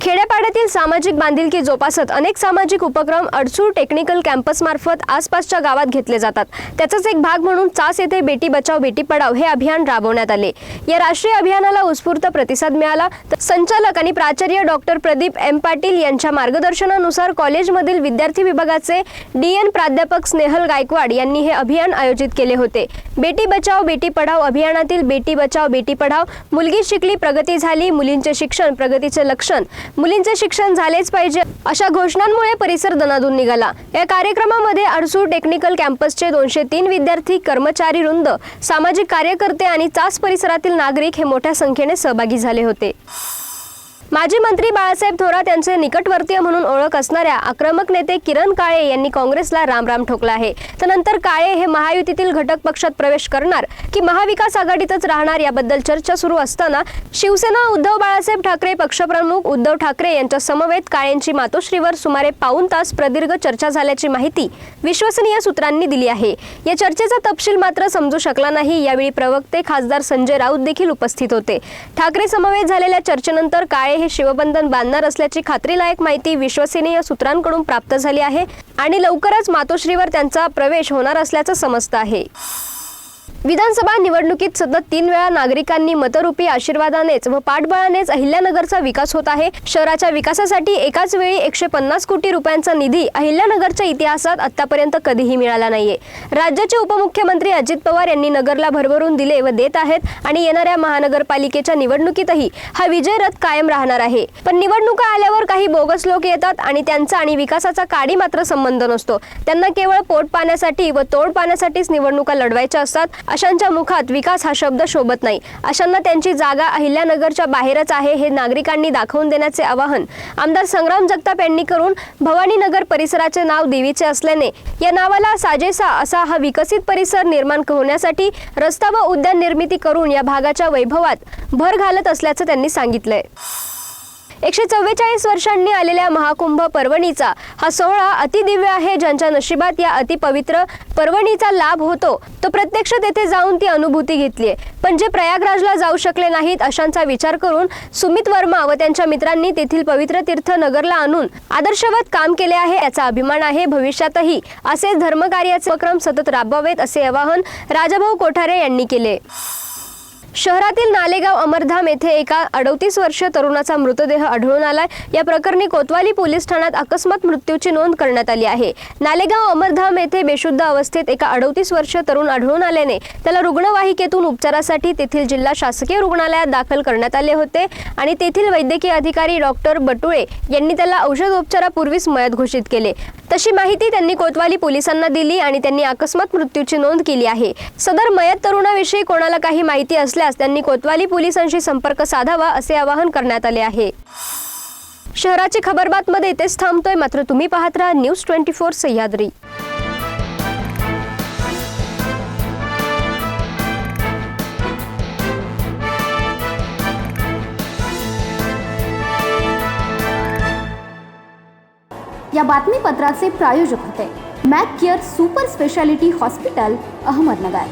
खेड्यापाड्यातील सामाजिक बांधिलकी जोपासत अनेक सामाजिक उपक्रम अडसूळ टेक्निकल कॅम्पसमार्फत आसपासच्या गावात घेतले जातात. त्याचाच एक भाग म्हणून चास येथे बेटी बचाव बेटी पढाव हे अभियान राबवण्यात आले. या राष्ट्रीय अभियानाला उत्स्फूर्त प्रतिसाद मिळाला. तर संचालक आणि प्राचार्य डॉक्टर प्रदीप एम. पाटील यांच्या मार्गदर्शनानुसार कॉलेजमधील विद्यार्थी विभागाचे डी. एन. प्राध्यापक स्नेहल गायकवाड यांनी हे अभियान आयोजित केले होते. बेटी बचाव बेटी पढाव अभियानातील बेटी बचाव बेटी पढाव मुलगी शिकली प्रगती झाली मुलींचे शिक्षण प्रगतीचे लक्षण मुलींचे शिक्षण झालेच पाहिजे अशा घोषणांमुळे परिसर दणादून निघाला. या कार्यक्रमामध्ये अडसूळ टेक्निकल कॅम्पसचे दोनशे तीन विद्यार्थी कर्मचारी वृंद सामाजिक कार्यकर्ते आणि चास परिसरातील नागरिक हे मोठ्या संख्येने सहभागी झाले होते. माजी मंत्री बाळासाहेब थोरात यांचे निकटवर्तीय म्हणून ओळख असणाऱ्या आक्रमक नेते किरण काळे यांनी काँग्रेसला रामराम ठोकला आहे. त्यानंतर काळे हे महायुतीतील घटक पक्षात प्रवेश करणार की महाविकास आघाडीतच राहणार याबद्दल चर्चा सुरू असताना शिवसेना उद्धव बाळासाहेब ठाकरे पक्षप्रमुख उद्धव ठाकरे यांच्या समवेत काळेंची मातोश्रीवर सुमारे पाऊण तास प्रदीर्घ चर्चा झाल्याची माहिती विश्वसनीय सूत्रांनी दिली आहे. या चर्चेचा तपशील मात्र समजू शकला नाही यावेळी प्रवक्ते खासदार संजय राऊत देखील उपस्थित होते. ठाकरे समवेत झालेल्या चर्चेनंतर काळे हे शिवबंधन बांधणार असल्याची खात्रीलायक माहिती विश्वसनीय सूत्रांकडून प्राप्त झाली आहे आणि लवकरच मातोश्रीवर त्यांचा प्रवेश होणार असल्याचं समजतं आहे. विधानसभा निवडणुकीत सतत तीन वेळा नागरिकांनी मतरूपी आशीर्वादानेच व पाठबळानेच अहिल्यानगरचा विकास होत आहे. शहराच्या विकासासाठी एकाच वेळी एकशे पन्नास कोटी रुपयांचा निधी अहिल्यानगरच्या इतिहासात आतापर्यंत कधीही मिळाला नाहीये. राज्याचे उपमुख्यमंत्री अजित पवार यांनी नगरला भरभरून दिले व देत आहेत आणि येणाऱ्या महानगरपालिकेच्या निवडणुकीतही हा विजय रथ कायम राहणार आहे. पण निवडणुका आल्यावर काही बोगस लोक येतात आणि त्यांचा आणि विकासाचा काडी मात्र संबंध नसतो. त्यांना केवळ पोट पाण्यासाठी व तोड पाण्यासाठीच निवडणुका लढवायच्या असतात. अशांच्या मुखात विकास हा शब्द शोभत नाही. अशांना त्यांची जागा अहिल्यानगरच्या बाहेरच आहे हे नागरिकांनी दाखवून देण्याचे आवाहन आमदार संग्राम जगताप यांनी करून भवानीनगर परिसराचे नाव देवीचे असल्याने या नावाला साजेसा असा हा विकसित परिसर निर्माण होण्यासाठी रस्ता व उद्यान निर्मिती करून या भागाच्या वैभवात भर घालत असल्याचं त्यांनी सांगितलंय. एकशे चव्वेचाळीस वर्षांनी आलेल्या महाकुंभ पर्वणीचा हा सोहळा अतिदिव्य आहे ज्यांच्या नशिबात या अतिपवित्र पर्वणीचा लाभ होतो. तो प्रत्यक्ष तेथे जाऊन ती अनुभूती घेतलीये. पण जे प्रयागराजला जाऊ शकले नाहीत अशांचा विचार करून सुमित वर्मा व त्यांच्या मित्रांनी तेथील पवित्र तीर्थ नगरला आणून आदर्शवत काम केले आहे याचा अभिमान आहे. भविष्यातही असेच धर्मकार्याचे उपक्रम सतत राबवावेत असे आवाहन राजाभाऊ कोठारे यांनी केले. शहरातील नालेगाव अमरधाम येथे एका अडतीस वर्ष तरुणाचा मृतदेह आढळून आलाय. या प्रकरणी कोतवाली पोलीस ठाण्यात अकस्मात मृत्यूची नोंद करण्यात आली आहे. नालेगाव अमरधाम येथे बेशुद्ध अवस्थेत एका अडतीस वर्ष तरुण आढळून आल्याने त्याला रुग्णवाहिकेतून उपचारासाठी तेथील जिल्हा शासकीय रुग्णालयात दाखल करण्यात आले होते आणि तेथील वैद्यकीय अधिकारी डॉक्टर बटुळे यांनी त्याला औषधोपचारापूर्वीच मयत घोषित केले. तशी माहिती त्यांनी कोतवाली पोलिसांना दिली आणि त्यांनी अकस्मात मृत्यूची नोंद केली आहे. सदर मयत तरुणाविषयी कोणाला काही माहिती असल्यास त्यांनी कोतवाली पोलिसांशी संपर्क साधावा असे आवाहन करण्यात आले आहे. शहराची खबरबातमध्ये इथेच थांबतोय मात्र तुम्ही पाहत राहा न्यूज ट्वेंटी फोर सह्याद्री. या बातमीपत्राचे प्रायोजक होते. Mac care super speciality hospital Ahmednagar.